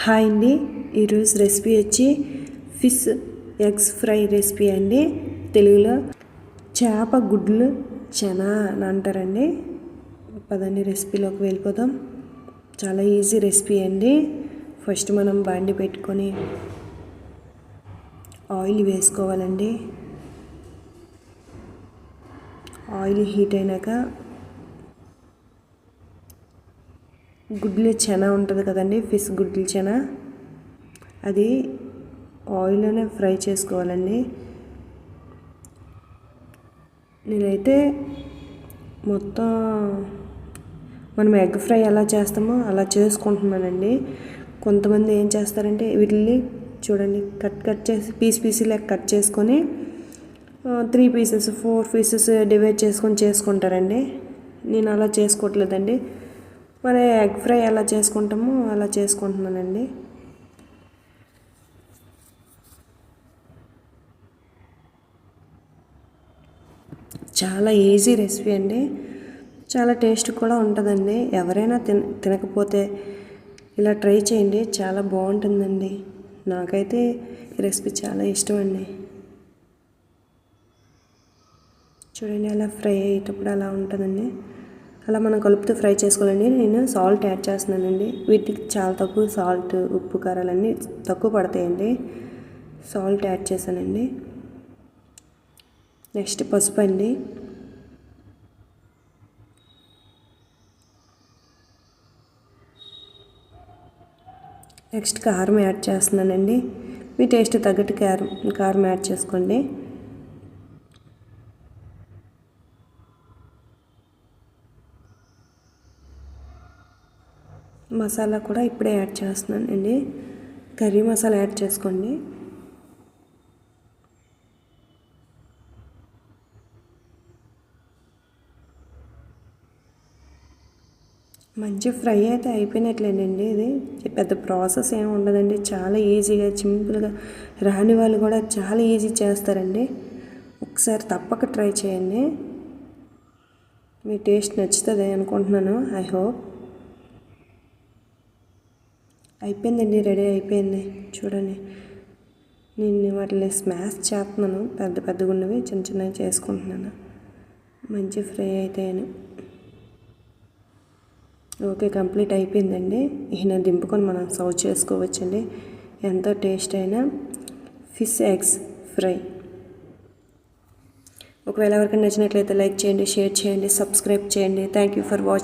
Hi అండి. ఈరోజు recipe వచ్చి ఫిష్ ఎగ్స్ ఫ్రై రెసిపీ అండి. తెలుగులో చేప గుడ్లు చనా అని అంటారండి. పదండి రెసిపీలోకి వెళ్ళిపోదాం. చాలా ఈజీ రెసిపీ అండి. ఫస్ట్ మనం బండి పెట్టుకొని ఆయిల్ వేసుకోవాలండి. ఆయిల్ హీట్ అయినాక గుడ్లు చెన ఉంటుంది కదండి ఫిష్ గుడ్లు చెన? అది ఆయిల్లోనే ఫ్రై చేసుకోవాలండి. నేనైతే మొత్తం మనం ఎగ్ ఫ్రై ఎలా చేస్తామో అలా చేసుకుంటున్నానండి. కొంతమంది ఏం చేస్తారంటే వీటిని చూడండి కట్ కట్ చేసి పీస్ పీసీలకు కట్ చేసుకొని three pieces four pieces divide చేసుకొని చేసుకుంటారండి. నేను అలా చేసుకోవట్లేదండి. మరి ఎగ్ ఫ్రై ఎలా చేసుకుంటామో అలా చేసుకుంటున్నానండి. చాలా ఈజీ రెసిపీ అండి. చాలా టేస్ట్ కూడా ఉంటుందండి. ఎవరైనా తిన తినకపోతే ఇలా ట్రై చేయండి. చాలా బాగుంటుందండి. నాకైతే ఈ రెసిపీ చాలా ఇష్టం అండి. చూడండి అలా ఫ్రై అయ్యేటప్పుడు అలా ఉంటుందండి. అలా మనం కలుపుతూ ఫ్రై చేసుకోవాలండి. నేను సాల్ట్ యాడ్ చేస్తున్నానండి. వీటికి చాలా తక్కువ సాల్ట్ ఉప్పు కారాలన్నీ తక్కువ పడతాయండి. సాల్ట్ యాడ్ చేశానండి. నెక్స్ట్ పసుపు అండి. నెక్స్ట్ కారం యాడ్ చేస్తున్నానండి. మీ టేస్ట్ తగ్గట్టు కారం కారం యాడ్ చేసుకోండి. మసాలా కూడా ఇప్పుడే యాడ్ చేస్తున్నాను అండి కర్రీ మసాలా యాడ్ చేసుకోండి. మంచి ఫ్రై అయితే అయిపోయినట్లేనండి ఇది. పెద్ద ప్రాసెస్ ఏమి ఉండదండి. చాలా ఈజీగా సింపుల్గా రాని వాళ్ళు కూడా చాలా ఈజీ చేస్తారండి. ఒకసారి తప్పక ట్రై చేయండి. మీ టేస్ట్ నచ్చుతుంది అనుకుంటున్నాను. ఐ హోప్ అయిపోయిందండి రెడీ అయిపోయింది. చూడండి. నేను వాటిని స్మాష్ చేస్తున్నాను. పెద్ద పెద్దగా ఉన్నవి చిన్న చిన్నవి చేసుకుంటున్నాను. మంచి ఫ్రై అవుతాయని ఓకే కంప్లీట్ అయిపోయిందండి. ఈయన దింపుకొని మనం సర్వ్ చేసుకోవచ్చండి. ఎంతో టేస్ట్ అయినా ఫిష్ ఎగ్స్ ఫ్రై. ఒకవేళ ఎవరికైనా నచ్చినట్లయితే లైక్ చేయండి షేర్ చేయండి సబ్స్క్రైబ్ చేయండి. Thank you for watching